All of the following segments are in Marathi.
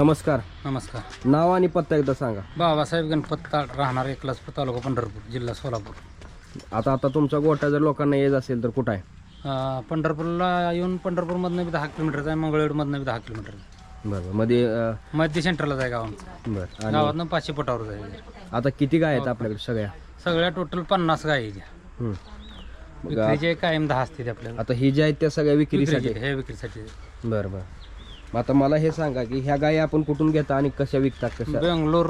नमस्कार. नमस्कार. नाव आणि पत्ता एकदा सांगा. बाबासाहेब गणपत ताड राहणार एकलासपूर तालुका पंढरपूर जिल्हा सोलापूर. आता आता तुमचा गोठा जर लोकांना येत असेल तर कुठं आहे? अं, पंढरपूरला येऊन पंढरपूरमधनं बी दहा किलोमीटरचा आहे मंगळवेढमधनं बी दहा किलोमीटर बरं मध्ये अं, मध्य सेंटरलाच आहे गाव आमचं. बरं आणि गावातनं पाचशे फुटावर जाईल आता किती गाय आहेत आपल्याकडे सगळ्या? सगळ्या टोटल पन्नास गाय. हं. मग विक्रीचे कायम दहा असते आपल्याला. आता ही ज्या आहेत त्या सगळ्या विक्रीसाठी? विक्रीचे हे विक्रीसाठी. बरं बरं. मग आता मला हे सांगा की ह्या गायी आपण कुठून घेता आणि कशा विकतात कशा? बेंगलोर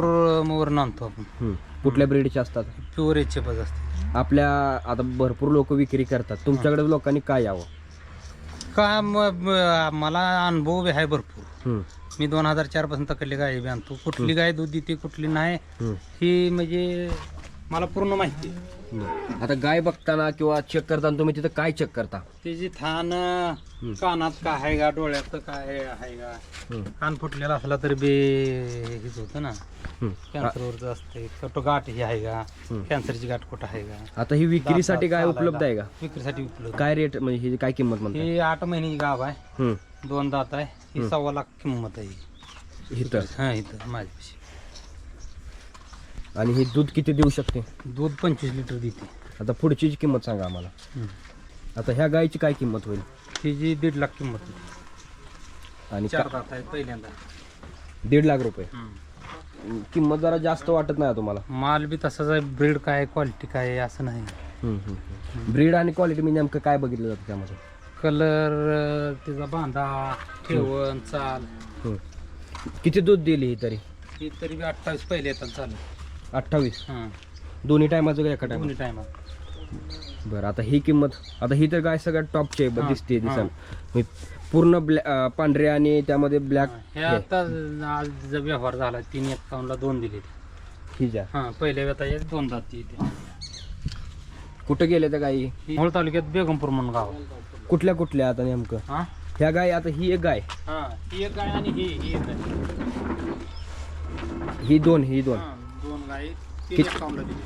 वरून आणतो आपण. कुठल्या ब्रीडच्या असतात? प्युअर एचचे पज असते आपल्या आता भरपूर लोक विक्री करतात. तुमच्याकडे लोकांनी काय यावं? का म- म- मला अनुभव बी आहे भरपूर. मी दोन हजार चारपासून तकडली गाय बी आणतो. कुठली गाय दूध देते कुठली नाही हं. ही म्हणजे मला पूर्ण माहिती आहे. आता गाय बघताना किंवा चेक करताना तुम्ही तिथं काय चेक करता? त्याची थान कानात काय आहे का डोळ्यात काय आहे का. कान फुटलेला असला तर बी हेच होतं ना. कॅन्सरवरच असते कुठं गाठ ही आहे का. कॅन्सरची गाठ कुठं आहे का? आता ही विक्रीसाठी काय उपलब्ध आहे का? विक्रीसाठी उपलब्ध. काय रेट म्हणजे ही काय किंमत म्हणता ही आठ महिन्याची गाव आहे. दोन दात आहे. ही सव्वा लाख किंमत आहे ही. इथं? हा इथं माझ्यापाशी. आणि ही दूध किती देऊ शकते? दूध पंचवीस लिटर देते. आता पुढची जी किंमत सांगा आम्हाला. हं. आता ह्या गायची काय किंमत होईल? हिची दीड लाख किंमत होती. आणि चार का- दात आहे पहिल्यांदा. दीड लाख रुपये. हं. किंमत जरा जास्त वाटत नाही तुम्हाला? माल बी तसाच आहे ब्रीड काय क्वालिटी काय आहे असं नाही. ब्रीड आणि क्वालिटी मी नेमकं काय बघितलं जातं त्यामध्ये? कलर त्याचा बांधा ठेवण चाल. हं. किती दूध दिली ही तरी? ही तरी बी अठ्ठावीस पहिले येतात चालू. अठ्ठावीस. हां. दोन्ही टायमाचं का एका टायमा दोन्ही बरं आता ही किंमत आता ही तर गाय सगळ्यात टॉपची आहे दिसते. दिसाल मी पूर्ण ब्लॅ पांढरे आणि त्यामध्ये ब्लॅक हे आता आज व्यवहार झाला तीन एकावन्नला दोन दिले ही ज्या. हां पहिल्या व्यताचे दोन जाती इथे. कुठं गेले त्या गायी मूळ तालुक्यात बेगमपूर म्हणून गाव. कुठल्या कुठल्या आता नेमकं? हां? ह्या गाय आता ही एक गाय. हां ही एक गाय आणि ही ही एक गाय. ही दोन ही दोन. हां. तीन किती- दिली.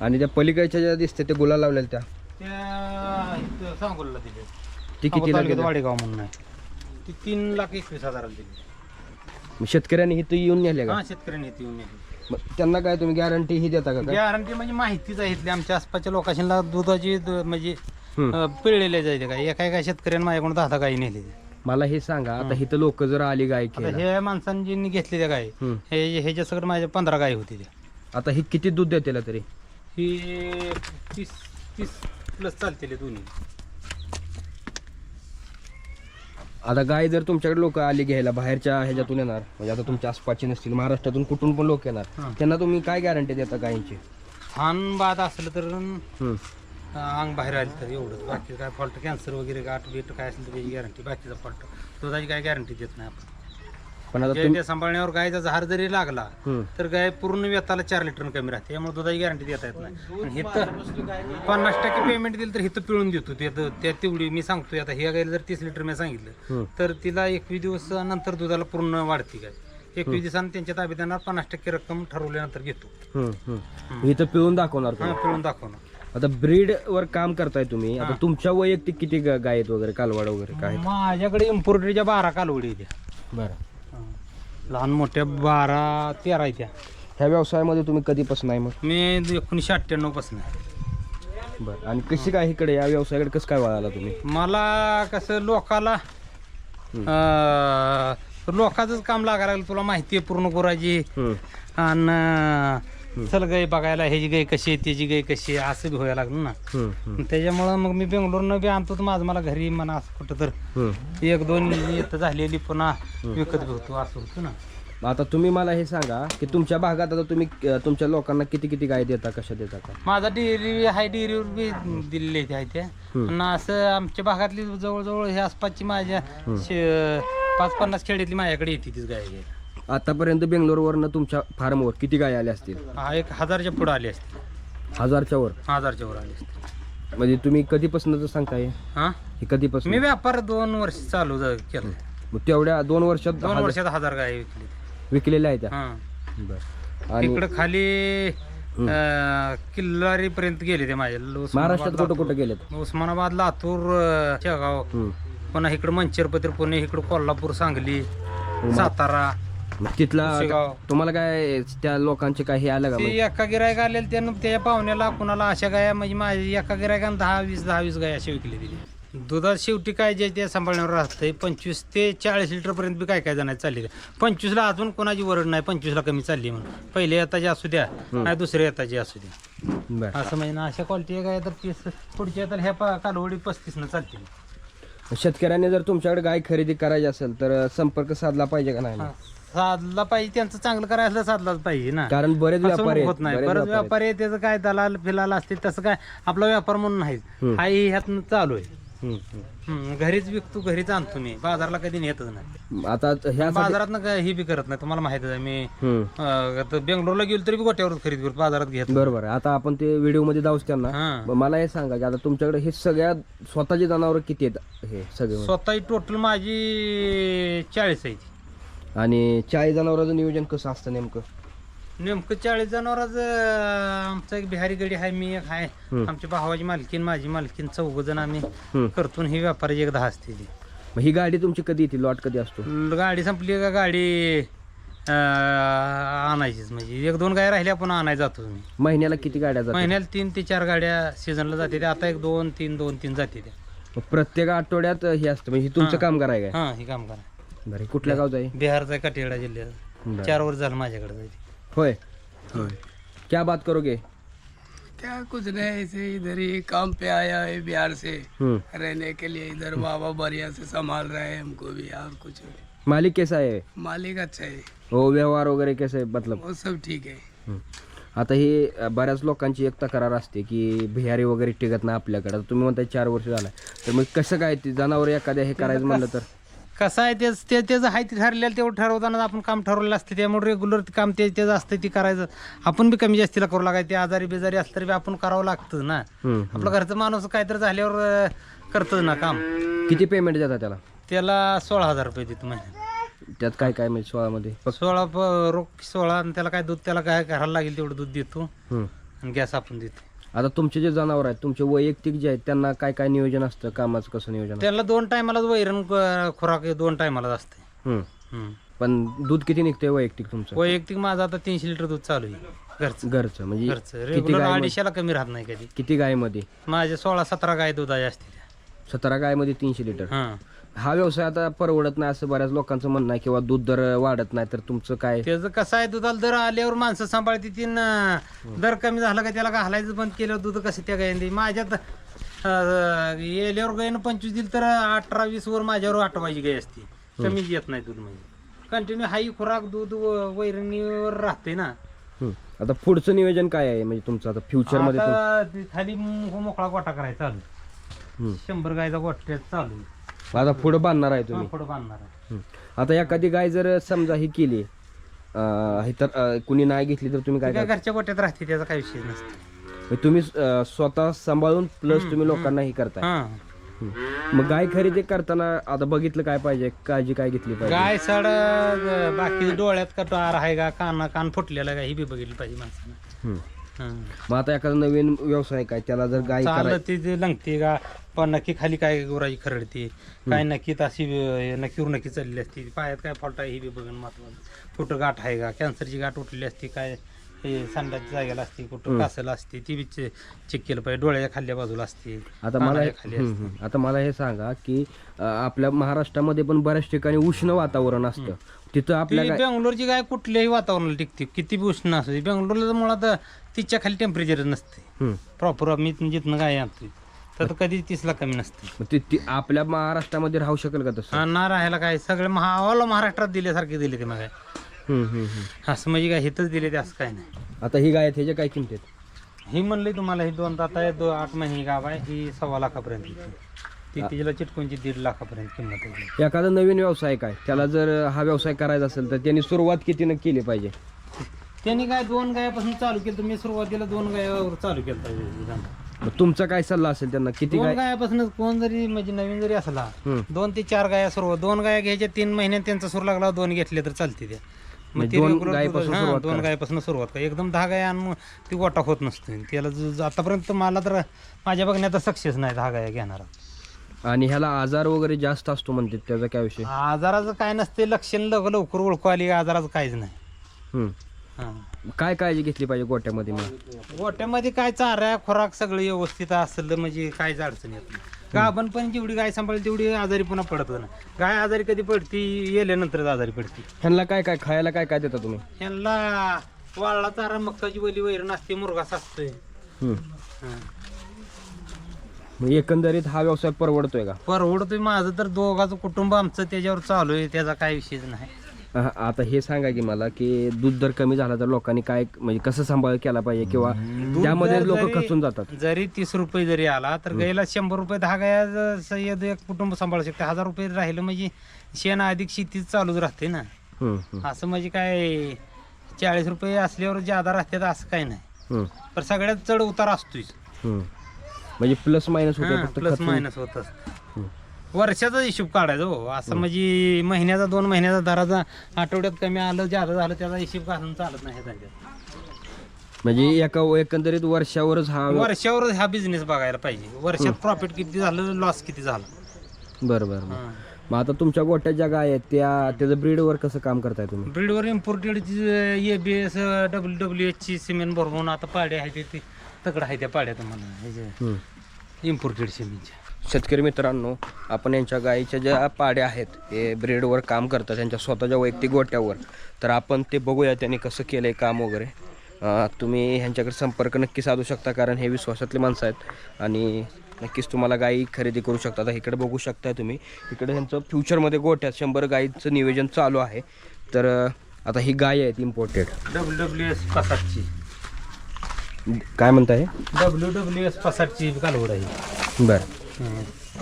आणि त्या पलीकडच्या ज्या दिसते ते गुलाल लावलेल्या त्या? त्या इथं सांगोलला दिले. ती किती तालुक्यात वाडेगाव म्हणून आहे. ती तीन लाख एकवीस हजाराला दिली. शेतकऱ्यांनी इथं येऊन नेले का? हा शेतकऱ्यांनी येते येऊन नेली. मग त्यांना काय तुम्ही गॅरंटी ही देता का काय? गॅरंटी म्हणजे माहितीच आहे इथली. आमच्या आसपासच्या लोकांना दुधाची द- म्हणजे हम्म. अं, पिळलेले जायचे काय. एका एका शेतकऱ्यांनी माझ्याकडून दहा दहा गाई नेली. मला हे सांगा आता इथं लोक जर आली गाय आता हे माणसांनी घेतलेल्या गाय हम्म. हे ह्याच्या सगळं माझ्या पंधरा गाय होती त्या. आता ही किती दूध देते तरी? ही तीस तीस प्लस चालते दोन्ही. आता गाय जर तुमच्याकडे लोक आली घ्यायला बाहेरच्या ह्याच्यातून येणार म्हणजे आता तुमच्या आसपासचे नसतील महाराष्ट्रातून कुठून पण लोक येणार हां. त्यांना तुम्ही काय गॅरंटी देता गायींची? खान बाद असलं तर हम्म. अंग बाहेर आलं तर एवढंच. बाकी काय फॉल्ट कॅन्सर वगैरे गाठ बीट काय असेल तर त्याची गॅरंटी बाकीचा फॉल्ट दुधाची काय गॅरंटी देत नाही आपण. पण आता तुम्ही ते सांभाळण्यावर गायचा जहार जरी लागला हम्म. तर गाय पूर्ण व्यताला चार लिटर कमी राहते त्यामुळे दुधाची गॅरंटी देता येत नाही आणि इथं पन्नास टक्के पेमेंट दिलं तर इथं पिळून देतो ते त्या तेवढी मी सांगतोय आता ह्या गायला जर तीस लिटर मी सांगितलं. तर तिला एकवीस दिवस नंतर दुधाला पूर्ण वाढते गाय एकवीस दिवसांनी त्यांच्या ताब्यात येणार पन्नास टक्के रक्कम ठरवल्यानंतर घेतो हम्म, हम्म. इथं पिळून दाखवणार हा पिळून दाखवणार आता ब्रीड वर काम करताय तुम्ही आता हां. तुमच्या वैयक्तिक किती गा- गाय आहेत वगैरे कालवाड वगैरे काय माझ्याकडे इम्पोर्टरीच्या बारा कालवडी आहेत. बरं हा. लहान मोठ्या बारा तेरा आहेत त्या. ह्या व्यवसायामध्ये तुम्ही कधीपासून आहे मग? मी एकोणीसशे अठ्ठ्याण्णवपासून बरं. आणि कशी काय इकडे या व्यवसायाकडे कसं काय वळाला तुम्ही? मला कसं लोकाला अं, लोकांचंच काम लागायला लागलं. तुला माहिती आहे पूर्ण हम्म. आणि चल गाय बघायला ह्याची गाय कशी आहे त्याची गाय कशी आहे असं बी व्हायला लागलं ना. त्याच्यामुळं मग मी बेंगलोरनं बी आणतो तर माझं मला घरी म्हणा असं कुठं तर. एक दोन येतं झालेली पुन्हा विकत होतो असं होतं ना. आता तुम्ही मला हे सांगा की तुमच्या भागात आता तुम्ही तुमच्या लोकांना किती किती गाय देता कशा देता का माझा डेअरी हाय डेअरीवर बी दिलेले आहे त्या आणि असं आमच्या भागातली जवळजवळ हे आसपासची माझ्या पाच पन्नास खेड्यातली माझ्याकडे येते तीच गाय घ्यायला. आतापर्यंत बेंगलोरवरनं तुमच्या फार्मवर किती गाय आल्या असतील? हा एक हजारच्या पुढे आली असते हजारच्या वर? हजारच्या वर आली असते म्हणजे तुम्ही कधीपासून सांगताय? हा? हे कधीपासून? मी व्यापार दोन वर्ष चालू झा- केलं मग तेवढ्या दोन वर्षात दोन हजार वर्षात हजार गाय विकली. विकलेल्या आहेत त्या? हा. बरं. आणि इकडे खाली किल्लारी पर्यंत गेले ते माझ्या महाराष्ट्रात कुठं कुठं गेलेत? उस्मानाबाद लातूर अं, शेगाव. हम्म, पुन्हा इकडं मंचरपत्र पुणे इकडं कोल्हापूर सांगली सातारा. मग तिथला. तुम्हाला काय त्या लोकांचे काय हे आलं का ते म्हणजे? एका गिरायक आलेलं त्यानं त्याच्या पाहुण्याला कुणाला अशा गाया म्हणजे माझ्या एका गिरायकानं दहा वीस दहा वीस गाय अशा विकले दिली. दुधात शेवटी काय जे ते सांभाळण्यावर राहतंय पंचवीस ते चाळीस लिटर पर्यंत बी काय काय जणांची चालली पंचवीसला अजून कोणाची वरड नाही पंचवीसला कमी चालली म्हणून. पहिले येताची असू द्या नाही दुसऱ्या येताची असू द्या. बरं. असं म्हणजे ना अशा क्वालिटी काय तर तीस पुढच्या तर ह्या पा- कालवडी पस्तीस न चालतील शेतकऱ्यांनी जर तुमच्याकडे गाय खरेदी करायची असेल तर संपर्क साधला पाहिजे का नाही? हा. साधला पाहिजे त्यांचं चांगलं करायचं साधलाच पाहिजे ना कारण बरेच व्यापारी आहेत, होत नाही बरेच बरेच व्यापारी. व्यापारी आहे त्याचं काय दलाल फिलाल असते तसं काय आपला व्यापार म्हणून नाही हम्म. हा ह्यातनं चालू आहे हम्म, हम्म. हम्म, घरीच विकतो घरीच आणतो मी बाजारला कधी नेतच नाही आता ह्यासाठी बाजारात ही बी करत नाही तुम्हाला माहितच आहे मी हम्म. अं, आता बेंगलोरला गेलो तरी बी गोट्यावरच खरेदी करतो बाजारात घेत बरोबर आहे. आता आपण ते व्हिडिओमध्ये जाऊच त्यांना हा मग मला हे सांगा की आता तुमच्याकडे हे सगळ्यात स्वतःची जनावर किती आहेत हे सगळे? स्वतः टोटल माझी चाळीस आहे. आणि चाळीस जनावरांचं नियोजन कसं असतं नेमकं? नेमकं चाळीस जनावरांचं आमचा एक बिहारी गडी आहे मी एक आहे. हम्म. आमच्या भावाची मालकीन माझी मालकीन चौघ जण आम्ही. करतून ही व्यापाराची एक दहा असते ती. मग ही गाडी तुमची कधी येते? लॉट कधी असतो? ल- गाडी संपली का गाडी अं, आणायचीच. म्हणजे एक दोन गाड्या राहिल्या पण आणायला जातो मी महिन्याला किती गाड्या जातात? महिन्याला तीन ते चार गाड्या सीझनला जाते त्या. आता एक दोन तीन दोन तीन जाते त्या. मग प्रत्येक आठवड्यात हे असतं. म्हणजे तुमचं हा. काम कराय काय? हा हे काम करा बरं कुठल्या गावचं आहे? बिहारचा काटेगडा जिल्ह्यात बरं. चार वर्ष झालं माझ्याकडे जायची. होय? क्या बात करोगे क्या कुछ नहीं ऐसे इधर ही काम पे आया है बिहार से। हम्म. रहने के लिए इधर बाबा बढ़िया से संभाल रहे हैं हमको भी और कुछ नहीं। मालिक कैसा है? मालिक अच्छा है। हो व्यवहार वगैरे कैसे मतलब? वो सब ठीक है। हम्म. आता ही अ, बऱ्याच लोकांची एक तक्रार असते की बिहारी वगैरे टिकत नाही आपल्याकडे. आता तुम्ही म्हणताय चार वर्ष झालाय. तर मग कसं काय ते जनावर एखाद्या हे करायचं म्हणलं तर? कसं आहे तेच ते त्याचं आहे ते ठरलेलं तेवढं ठरवताना आपण काम ठरवलेलं असते. त्यामुळे रेग्युलर काम ते त्याचं असतं ते करायचं. आपण बी कमी जास्तीला करू लागायचं. ते आजारी बिजारी असलं तरी बी आपण करावं लागतं ना. आपलं घरचं माणूस काहीतरी झाल्यावर करतं ना काम. किती पेमेंट देतात त्याला? त्याला सोळा हजार रुपये देतो महिन्यात त्यात काय काय म्हणजे सोळामध्ये? सोळा प- रोख सोळा आणि त्याला काय दूध त्याला काय घराला लागेल तेवढं दूध देतो. आणि गॅस आपण देतो. आता तुमचे जे जनावर आहेत तुमचे वैयक्तिक जे आहेत त्यांना काय काय नियोजन असतं? कामाचं कसं नियोजन असतं? त्याला दोन टायमालाच वैरण खुराक दोन टायमालाच असते. हम्म. हम्म. पण दूध किती निघतंय वैयक्तिक तुमचं? वैयक्तिक माझं आता तीनशे लिटर दूध चालू आहे. घरचं. घरचं म्हणजे घरचं. किती रेग्युलर गाय अडीचशेला कमी राहत नाही कधी. किती गायमध्ये? माझे सोळा सतरा गाय दुधाच्या असते सतरा गायमध्ये तीनशे लिटर. हा. हा व्यवसाय आता परवडत नाही असं बऱ्याच लोकांचं म्हणणं आहे किंवा दूध दर वाढत नाही तर तुमचं काय? त्याचं कसं आहे दुधाला दर आल्यावर माणसं सांभाळते ती न दर कमी झाला का त्याला घालायचं बंद केल्यावर दूध कसं त्या गायन माझ्यात अं, येल्यावर गायनं पंचवीस दिली तर अठरा वीस वर माझ्यावर आठवायची गाय असते. कमीच येत नाही दूध म्हणजे. कंटिन्यू हाई खुराक दूध व- वैरणीवर राहते ना. हम्म. आता पुढचं नियोजन काय आहे? म्हणजे तुमचं आता फ्युचरमध्ये तुम- आता ते खाली मो- मोकळा गोटा करायचा चालू. हम्म. शंभर गायचा गोट्यात चालू. आहे. आता पुढे बांधणार आहे तुम्ही पुढं बांधणार आहे. आता एखादी गाय जर समजा ही केली अं, हे तर अं, कुणी नाही घेतली तर तुम्ही काय ती काय करता? घरच्या गोट्यात राहते त्याचा काही विषय नसतो तुम्ही अं, स्वतः सांभाळून प्लस तुम्ही लोकांना हे करताय हा. मग गाय खरेदी करताना आता बघितलं काय पाहिजे काळजी काय घेतली पाहिजे गाय सड बाकी डोळ्यात का टार आहे का कान कान फुटलेला का ही बी बघितली पाहिजे माणसानं. हं. मग आता एखादा नवीन व्यवसाय काय? त्याला जर गाय चाललं ती लंगते का? पण नक्की खाली काय गोराची खरडते? काय नक्की अशी नक्कीवर नक्की चाललेली असते. पायात काय फॉल्ट आहे ही बी बघणं महत्वाचं कुठं गाठ आहे का? कॅन्सरची गाठ उठलेली असते काय? हे सांडाच्या जागेला असते कुठं कासाला असते ती बी चेक केलं पाहिजे. डोळ्याच्या खाल्ल्या बाजूला असते. आता मला कानाच्या खाली हम्म, असते. हम्म. आता मला हे सांगा की अं, आपल्या महाराष्ट्रामध्ये पण बऱ्याच ठिकाणी उष्ण वातावरण असतं. तिथं आपल्या ती गाय बेंगलोरची गाय कुठल्याही वातावरणाला टिकते. किती बी उष्ण असते. बेंगलोरला मुळात तिच्या खाली टेम्परेचर नसते. प्रॉपर मी जिथनं गाय आणतोय तर कधी तीसला कमी नसते. मग ती- ती आपल्या महाराष्ट्रामध्ये राहू शकेल का तसं? हा, ना राहायला काय सगळे महा ऑल महाराष्ट्रात दिल्यासारखे दिले ते मग. काय हम्म, हम्म, हम्म. असं म्हणजे काय हिथच दिले ते असं काय नाही. आता ही गाय त्याच्या काय किमती आहेत? ही म्हणली तुम्हाला ही दोन आता आहे, दो आठ महिने गाव आहे ही सव्वा लाखापर्यंत येते. ती तिला चिटकोणची दीड लाखापर्यंत किंमत आहे. एखादा नवीन व्यवसाय काय? त्याला जर हा व्यवसाय करायचा असेल तर त्यांनी सुरुवात कितीनं केली पाहिजे? त्यांनी काय दोन गायापासून चालू केलं मी सुरुवातीला दोन गायावर चालू केलं पाहिजे मग तुमचा काय सल्ला असेल त्यांना? किती दोन कोण जरी म्हणजे नवीन जरी असला हम्म. दोन ते चार गाया सुरुवात दोन गाया घ्यायच्या तीन महिन्यात त्यांचा सुरू लागला दोन घेतले तर चालते त्या मग म्हणजे ते दोन regular गायीपासून दूध- हा, सुरुवात दोन करा. गायपासून सुरुवात करा. एकदम दहा गाया आणून ती गोटा होत नसतो. त्याला ज- ज- आतापर्यंत मला तर माझ्या बघण्यात सक्सेस नाही दहा गाया घेणारा. आणि ह्याला आजार वगैरे जास्त असतो म्हणते त्याचा काय विषय? आजाराचं काय नसते लक्षण लव- लवकर ओळखू आली आजाराचं काहीच नाही. हम्म. हा. काय काळजी घेतली पाहिजे गोट्यामध्ये मग? गोट्यामध्ये काय चारा खोराक सगळं व्यवस्थित असलं म्हणजे काहीच अडचण येत नाही. गाभण पण जेवढी गाय सांभाळली तेवढी आजारी पुन्हा पडत नाही. गाय आजारी कधी पडती येल्यानंतरच आजारी पडती. ह्यांना काय काय खायला काय काय देता तुम्ही? यांना वाळला चारा मक्काची वली वैरण असते मुरगास असतोय हम्म. हा. मग एकंदरीत हा व्यवसाय परवडतोय का? परवडतोय. माझं तर दोघाचं कुटुंब आमचं त्याच्यावर चालू आहे त्याचा काय विषयच नाही. आता हे सांगा की मला की दूध दर कमी झाला तर लोकांनी काय म्हणजे कसं सांभाळ केला पाहिजे किंवा त्यामध्ये लोक जरी- खचून जातात. जरी तीस रुपये जरी आला तर गायला शंभर रुपये दहा गाया एक कुटुंब सांभाळू शकते. हजार रुपये राहिलं म्हणजे शेण अधिक शेतीच चालूच राहते ना. असं म्हणजे काय चाळीस रुपये असल्यावर जादा राहतात असं काही नाही. पण सगळ्यात चढ उतार असतोच. हम्म. म्हणजे प्लस मायनस होते प्लस मायनस होत हम्म. वर्षाचा हिशोब काढायचा हो असं म्हणजे महिन्याचा दोन महिन्याचा दराचा आठवड्यात कमी आलं जादा झालं त्याचा हिशोब काढून चालत नाही ह्याच्यात म्हणजे एका एकंदरीत वर्षावरच हा वर्षावरच हा बिझनेस बघायला पाहिजे. वर्षात प्रॉफिट किती झालं लॉस किती झालं? बरं बरं बरं. मग आता तुमच्या गोट्या ज्या गाय आहेत त्या त्याचं ब्रीडवर कसं काम करताय तुम्ही? ब्रीडवर इम्पोर्टेडची A B S W W एचची cement भरवून आता पाड्या आहेत ते- ते तगड आहे त्या पाड्या तुम्हाला. हम्म. इम्पोर्टेड सिमेंटच्या शेतकरी मित्रांनो आपण यांच्या गायीच्या ज्या पाड्या आहेत हे ब्रेडवर काम करतात त्यांच्या स्वतःच्या वैयक्तिक गोट्यावर. तर आपण ते बघूया त्यांनी कसं केलं आहे काम वगैरे. तुम्ही ह्यांच्याकडे संपर्क नक्की साधू शकता कारण हे विश्वासातले माणसं आहेत. आणि नक्कीच तुम्हाला गायी खरेदी करू शकता. आता इकडे बघू शकता तुम्ही. इकडे ह्यांचं फ्युचरमध्ये गोट्यात शंभर गायीचं नियोजन चालू आहे. तर आता ही गाय आहेत इम्पोर्टेड डब्ल्यू डब्ल्यू एस पासाटची. काय म्हणताय? डब्ल्यू डब्ल्यू एस पासाटची कालवड आहे. बरं.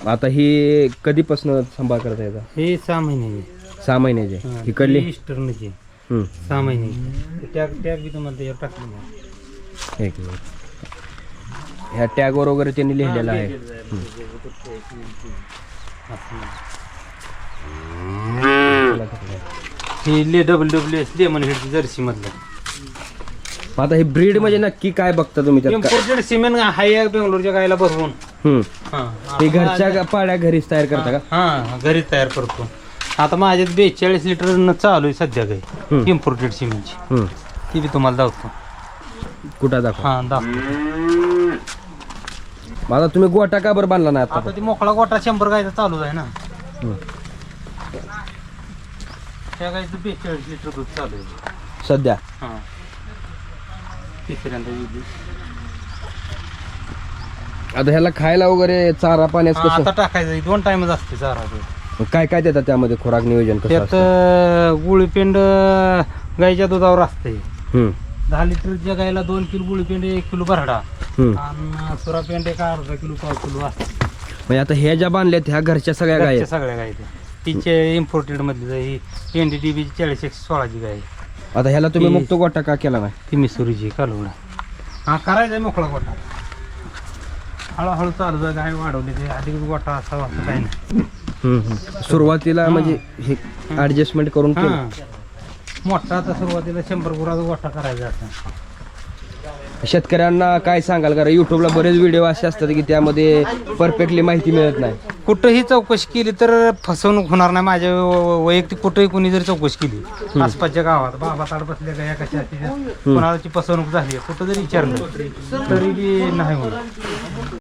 आता ही कधीपासून सांभाळ करता येतं? हे सहा महिने सहा महिन्याचे. इकडली इस्टर्नची हम्म. सहा महिने टॅग टॅग बी तुम्हाला त्याच्यावर टाकलेलं आहे एक मिनिट. ह्या टॅगवर वगैरे त्यांनी लिहिलेलं आहे. हे ले W W S lemon head jersey मधलं मग आता हे ब्रीड म्हणजे नक्की काय बघता तुम्ही त्यात? इम्पोर्टेड सिमेंट हाय आहे बेंगलोरच्या गायला भरवून हम्म. हा. घरच्या पाड्या घरीच तयार करता का? हा घरी तयार करतो. आता माझ्यात बेचाळीस लिटर चालू आहे सध्या हम्म. काही इम्पोर्टेड सिमेंटची हम्म. ती बी तुम्हाला दाखवतो. कुठं दाखवा? हा दाखवतो मग आता तुम्ही गोटा का बरं बांधला ना आता? आता ती मोकळा गोटा शंभर गायचा चालू आहे ना. हम्म. त्या गायचं बेचाळीस लिटर दूध चालू आहे. सध्या? हा. तिसऱ्यांदा दिली. आता ह्याला खायला वगैरे चारा पाण्यास हा, कसं आता टाकायचं दोन टाइमच असते चारा काय काय देतात त्यामध्ये खुराक नियोजन कसं त्यात असतं? अं, गुळीपेंड अं, गाईच्या दुधावर असते हम्म. दहा लिटरच्या गाईला दोन किलो गुळीपेंड एक किलो भरडा हम्म. आणि सुरापेंड एक अर्धा किलो पाव किलो असते म्हणजे आता ह्या ज्या बांधल्यात ह्या घरच्या सगळ्या गाय घरच्या सगळ्या गाई त्या. तिचे इम्पोर्टेड मधली ही एन डी टी बीची चाळीस एकशे सोळाची गाय आहे. आता ह्याला तुम्ही ती- मुक्त गोटा का केला नाही? ती मिसुरीची कालवडा. हा करायचा आहे मोकळा गोटा. हळूहळू चालू आहे, गाय वाढवली ते. अधिक गोटा असावा असं काही नाही हम्म, हम्म. सुरुवातीला म्हणजे हे ऍडजस्टमेंट करून केलं. हा मोठा आता सुरुवातीला शंभर गुराचा गोठा करायचा आता. शेतकऱ्यांना काय सांगाल? कारण युट्यूबला बरेच व्हिडिओ असे असतात की त्यामध्ये परफेक्टली माहिती मिळत नाही. कुठंही चौकशी केली तर फसवणूक होणार नाही. माझ्या व- वैयक्तिक कुठंही कोणी जरी चौकशी केली आसपासच्या गावात बाबा ताड बसल्या गाया कशा असतील कोणाची फसवणूक झाली कुठं जरी विचारलं तरी बी नाही होणार.